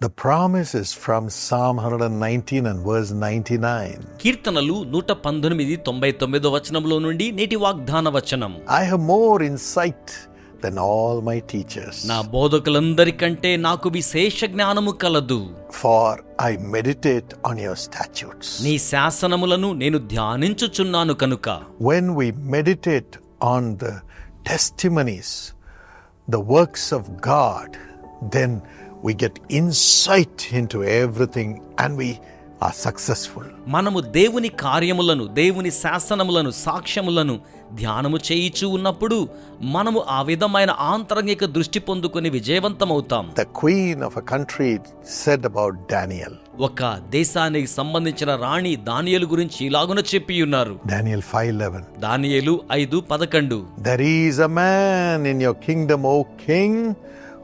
The promise is from Psalm 119 and verse 99. కీర్తనలు నూట పంతొమ్మిది తొంభై తొమ్మిదో వచనంలో నుండి నేటి వాగ్దాన వచనం I have more insight than all my teachers, నా బోధకులందరికంటే నాకు విశేష జ్ఞానము కలదు for I meditate on your statutes. నీ శాసనములను నేను ధ్యానించుచున్నాను కనుక When we meditate on the testimonies, the works of God, then we get insight into everything and we are successful. మనము దేవుని కార్యములను దేవుని శాసనములను సాక్ష్యములను ధ్యానము చేయిచూ ఉన్నప్పుడు మనము ఆ విధమైన ఆంతరంగిక దృష్టి పొందుకొని విజయవంతమవుతాం The queen of a country said about Daniel, ఒక దేశానికి సంబంధించిన రాణి దానియేలు గురించి ఇలాగున చెప్పి ఉన్నారు Daniel 5:11. దానియేలు ఐదు పదకొండు There is a man in your kingdom, O king,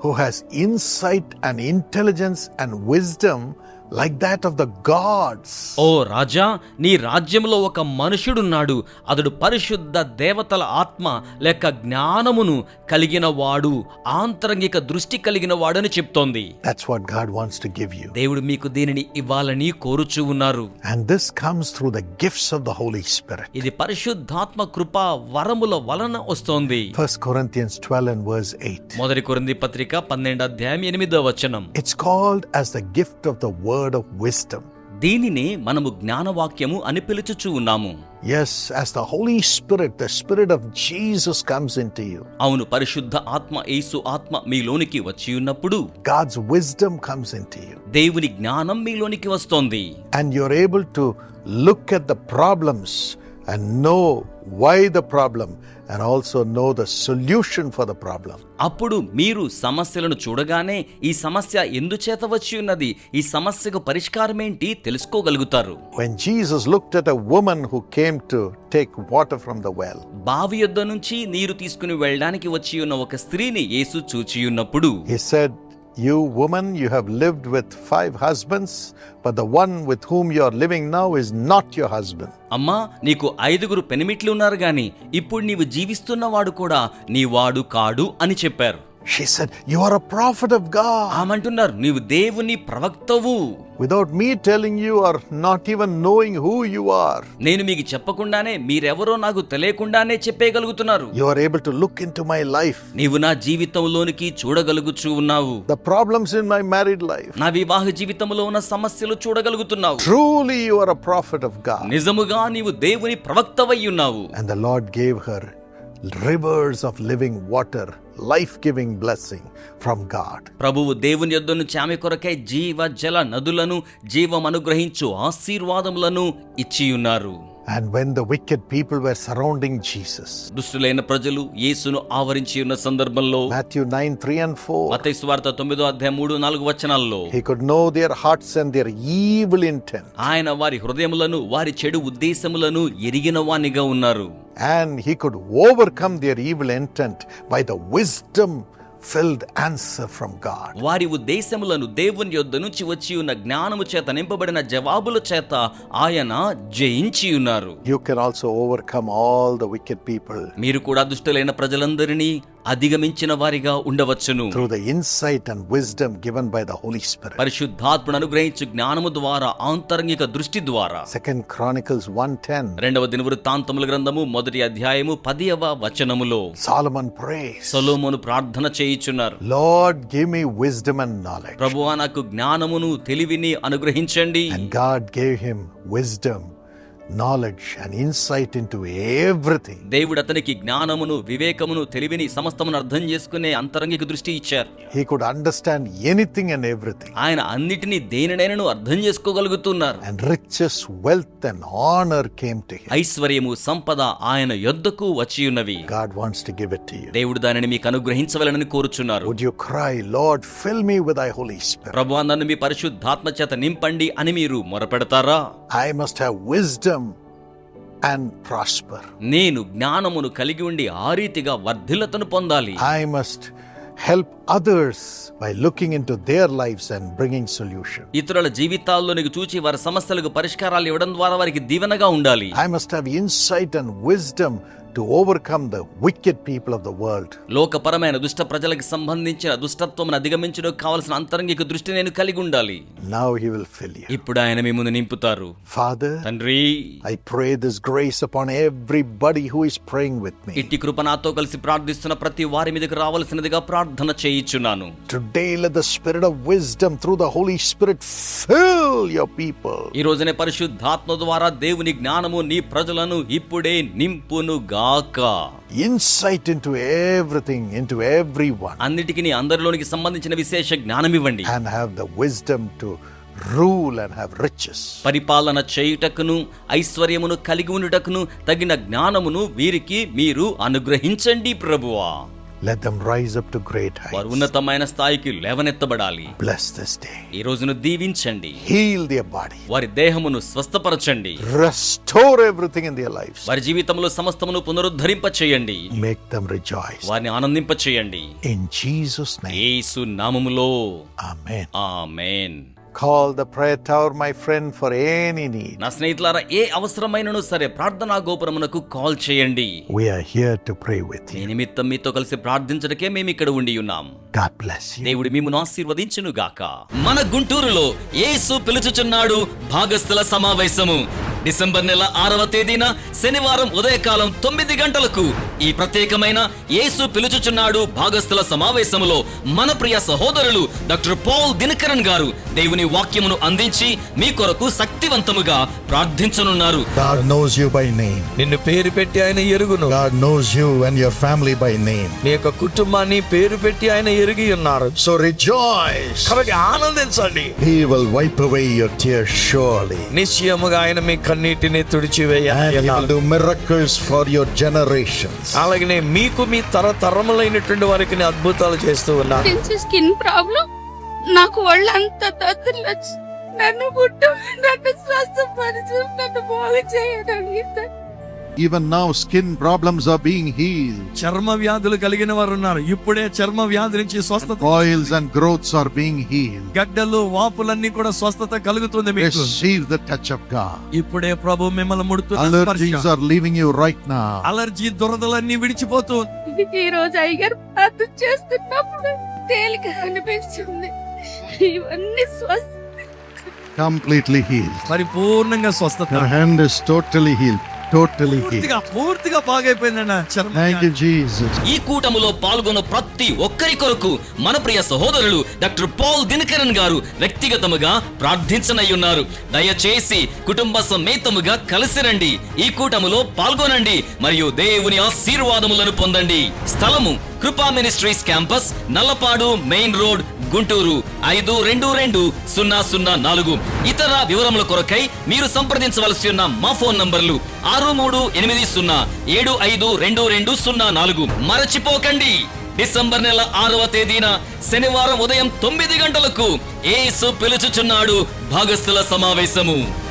who has insight and intelligence and wisdom like that of the gods. ఓ రాజా నీ రాజ్యంలో ఒక మనుషుడున్నాడు అతడు పరిశుద్ధ దేవతల ఆత్మ లేక జ్ఞానమును కలిగిన వాడు ఆంతరంగిక దృష్టి కలిగిన వాడని చెప్తోంది That's what God wants to give you. దేవుడు మీకు దీనిని ఇవ్వాలని కోరుచూ ఉన్నారు And this comes through the gifts of the Holy Spirit. ఇది పరిశుద్ధాత్మ కృప వరముల వలన వస్తోంది 1 Corinthians 12 and verse 8. మొదటి కొరింది పత్రిక పన్నెండు అధ్యాయం ఎనిమిదో వచనం It's called as the gift of the word of wisdom. దీనినే మనము జ్ఞానవాక్యము అని పిలుచుచూ ఉన్నాము Yes, as the Holy Spirit, the Spirit of Jesus comes into you, అవును పరిశుద్ధ ఆత్మ యేసు ఆత్మ మీలోనికి వచ్చి ఉన్నప్పుడు God's wisdom comes into you. దేవుని జ్ఞానం మీలోనికి వస్తోంది and you're able to look at the problems and know why the problem and also know the solution for the problem. అప్పుడు మీరు సమస్యలను చూడగానే ఈ సమస్య ఎందుచేత వచ్చి ఉన్నది ఈ సమస్యకు పరిష్కారం ఏంటి తెలుసుకోగలుగుతారు When Jesus looked at a woman who came to take water from the well, బావి యొద్ద నుంచి నీరు తీసుకుని వెళ్ళడానికి వచ్చి ఉన్న ఒక స్త్రీని యేసు చూచి ఉన్నప్పుడు he said, You woman, you have lived with five husbands, but the one with whom you are living now is not your husband. అమ్మా నీకు ఐదుగురు పెనిమిట్లు ఉన్నారు గాని ఇప్పుడు నీవు జీవిస్తున్నవాడు కూడా నీ వాడు కాడు అని చెప్పారు She said, You are a prophet of God. ఆమంటున్నారు నీవు దేవుని ప్రవక్తవు Without me telling you or not even knowing who you are, నేను మీకు చెప్పకుండానే మీరెవరో నాకు తెలియకుండానే చెప్పేయగలుగుతున్నారు you are able to look into my life. నీవు నా జీవితంలోనికి చూడగలుగుచూ ఉన్నావు the problems in my married life. నా వివాహ జీవితంలో ఉన్న సమస్యలు చూడగలుగుతున్నావు Truly, you are a prophet of God. నిజముగా నీవు దేవుని ప్రవక్తవై ఉన్నావు And the Lord gave her rivers of living water life giving blessing from God ప్రభువు దేవుని యొద్ద నుంచి ఆమె కొరకై జీవ జల నదులను జీవం అనుగ్రహించు ఆశీర్వాదములను ఇచ్చి ఉన్నారు And when the wicked people were surrounding Jesus, దుష్టులైన ప్రజలు యేసును ఆవరించి ఉన్న సందర్భంలో Matthew 9 3 and 4, మత్తయి సువార్త తొమ్మిదో అధ్యాయం మూడు నాలుగు వచనాల్లో he could know their hearts and their evil intent. ఆయన వారి హృదయములను వారి చెడు ఉద్దేశములను ఎరిగిన వానిగా ఉన్నారు And he could overcome their evil intent by the wisdom filled answer from God. వారి ఉద్దేశములను దేవుని యొద్ద నుంచి వచ్చి ఉన్న జ్ఞానము చేత నింపబడిన జవాబుల చేత ఆయన జయించి ఉన్నారు You can also overcome all the wicked people మీరు కూడా దుష్టులైన ప్రజలందరినీ అధిగమించిన వారిగా ఉండవచ్చును. Through the insight and wisdom given by the Holy Spirit. పరిశుద్ధాత్మను అనుగ్రహించు జ్ఞానము ద్వారా ఆంతరంగిక దృష్టి ద్వారా. Second Chronicles 1:10 రెండవ దినవృత్తాంతముల గ్రంథము మొదటి అధ్యాయము పదియవ వచనములో. Solomon prays, సొలోమోను ప్రార్థన చేయుచున్నారు. Lord, give me wisdom and knowledge. ప్రభువా నాకు జ్ఞానమును తెలివిని అనుగ్రహించండి. And God gave him knowledge and insight in everything దేవుడు అతనికి జ్ఞానమును వివేకమును తెలివిని సమస్తమును అర్థం చేసుకునే అంతరంగిక దృష్టి ఇచ్చారు. He could understand anything and everything ఆయన అన్నిటినీ దేనినైనా అర్థం చేసుకోగలుగుతున్నారు. And riches wealth and honour came to ఐశ్వర్యము సంపద ఆయన యొద్దకు వచ్చి ఉన్నవి. గాడ్ వాంట్స్ టు గివ్ దేవుడు దానిని మీకు అనుగ్రహించవలనని కోరుచున్నారు. Would cry Lord fill with thy Holy Spirit నన్ను మీ పరిశుద్ధాత్మ చేత నింపండి అని మీరు మొరపెడతారా? I must have wisdom wisdom and prosper. నేను జ్ఞానమును కలిగి ఉండి ఆ రీతిగా వర్ధిల్లతను పొందాలి I must help others by looking into their lives and bringing solution. ఇతరుల జీవితాల్లోనికి చూచి వారి సమస్యలకు పరిష్కారాలు ఇవ్వడం ద్వారా వారికి దీవెనగా ఉండాలి I must have insight and wisdom to overcome the wicked people of the world. లోకపరమైన దుష్ట ప్రజలకు సంబంధించిన దుష్టత్వం అధిగమించడం కావలసిన అంతరంగిక దృష్టి నేను కలిగి ఉండాలి Now he will fill you. ఇప్పుడు ఆయన మీ ముందు నింపుతారు Father, తండ్రి I pray this grace upon everybody who is praying with me. ఇట్టి కృప నాతో కలిసి ప్రార్థిస్తున్న ప్రతి వారి మీదకి రావాల్సినదిగా ప్రార్థన చేయించున్నాను Today, let the spirit of wisdom through the Holy Spirit fill your people. ఈ రోజునే పరిశుద్ధాత్మ ద్వారా దేవుని జ్ఞానము నీ ప్రజలను ఇప్పుడే నింపును గాక Insight into everything, into everyone, అన్నిటికీ నీ అందరిలోనికి సంబంధించిన విశేష జ్ఞానం ఇవ్వండి. And have the wisdom to rule and have riches. పరిపాలన చేయుటకును ఐశ్వర్యమును కలిగి ఉండుటకును తగిన జ్ఞానమును వీరికి మీరు అనుగ్రహించండి ప్రభువా. Let them rise up to great వారు heights. ఉన్నతమైన స్థాయికి లేవనెత్తబడాలి Bless this day. ఈ రోజును దీవించండి Heal their body. వారి దేహమును స్వస్థపరచండి Restore everything in their lives. వారి జీవితంలో సమస్తమును పునరుద్ధరింప చేయండి Make them rejoice. వారిని ఆనందింప చేయండి In Jesus' name. యేసు నామములో Amen. Amen Call the prayer tower, my friend, for any need. నా స్నేహితులారా ఏ అవసరమైనను సరే ప్రార్థనా గోపురమునకు కాల్ చేయండి We are here to pray with ఈ you. నిమిత్తం మీతో కలిసి ప్రార్థించడకే మేము ఇక్కడ ఉండి ఉన్నాం God bless you. దేవుడు మిమ్మను ఆశీర్వదించును గాక మన గుంటూరులో యేసు పిలుచుచున్నాడు భాగస్థుల సమావేశము డిసెంబర్ నెల ఆరవ తేదీన శనివారం ఉదయకాలం తొమ్మిది గంటలకు ఈ ప్రత్యేకమైన యేసు పిలుచుచున్నాడు భాగస్థుల సమావేశములో మన ప్రియ సహోదరులు డాక్టర్ పాల్ దినకరన్ గారు దేవుని వాక్యమును అందించి మీ కొరకు శక్తివంతముగా ప్రార్థించనున్నారు God knows you by name. నిన్ను పేరు పెట్టి ఆయన ఎరుగును God knows you and your family by name. నీ యొక్క కుటుంబాన్ని పేరు పెట్టి ఆయన ఎరిగి ఉన్నారు So rejoice. కాబట్టి ఆనందించండి He will wipe away your tears surely. నిశ్చయముగా ఆయన మీ కన్నీటిని తుడిచివేయ And he will do miracles for your generations. అలాగనే మీకు మీ తరతరములైనటువంటి వారికి అద్భుతాలు చేస్తూ ఉన్నారు నుంచి స్కిన్ ప్రాబ్లం నాకు తత్తులొచ్చి నన్ను పుట్టు నన్ను స్వస్థపరచు నన్ను బాగు చేయగలిగితే even now skin problems are being heal చర్మ వ్యాధులు కలిగిన వారు ఉన్నారు. ఇప్పుడే చర్మ వ్యాధి నుంచి స్వస్థత. Boils and growths are being heal గడ్డలు వాపులన్నీ కూడా స్వస్థత కలుగుతుంది మీకు. Receive the touch of God ఇప్పుడే ప్రభు మిమ్మల్ని ముడుతూ allergies are leaving you right now allergy దురదలన్నీ విడిచిపోతుంది ఈ రోజు అయ్యర్ అత్తు చేస్తున్నప్పుడు తేలిక అనిపిస్తుంది ఇవన్నీ స్వస్థ. కంప్లీట్లీ హీల్ పరిపూర్ణంగా స్వస్థత. హ్యాండ్ ఇస్ టోటలీ హీల్డ్ పూర్తిగా బాగైపోయిందన్న. ఈ కూటములో పాల్గొన్న ప్రతి ఒక్కరి కొరకు మన ప్రియ సహోదరులు డాక్టర్ పాల్ దినకరన్ గారు వ్యక్తిగతముగా ప్రార్థించనయ్యున్నారు. దయచేసి కుటుంబ సమేతముగా కలిసి రండి ఈ కూటములో పాల్గొనండి మరియు దేవుని ఆశీర్వాదములను పొందండి. స్థలము Krupa ministries campus Nallapadu main road Guntur. ఐదు రెండు రెండు సున్నా సున్నా నాలుగు. ఇతర వివరముల కొరకై మీరు సంప్రదించవలసి ఉన్న మా ఫోన్ నంబర్లు ఆరు మూడు ఎనిమిది సున్నా ఏడు ఐదు రెండు రెండు సున్నా నాలుగు. మరచిపోకండి. డిసెంబర్ నెల ఆరవ తేదీన శనివారం ఉదయం తొమ్మిది గంటలకు ఏసు పిలుచుచున్నాడు భాగస్థుల సమావేశము.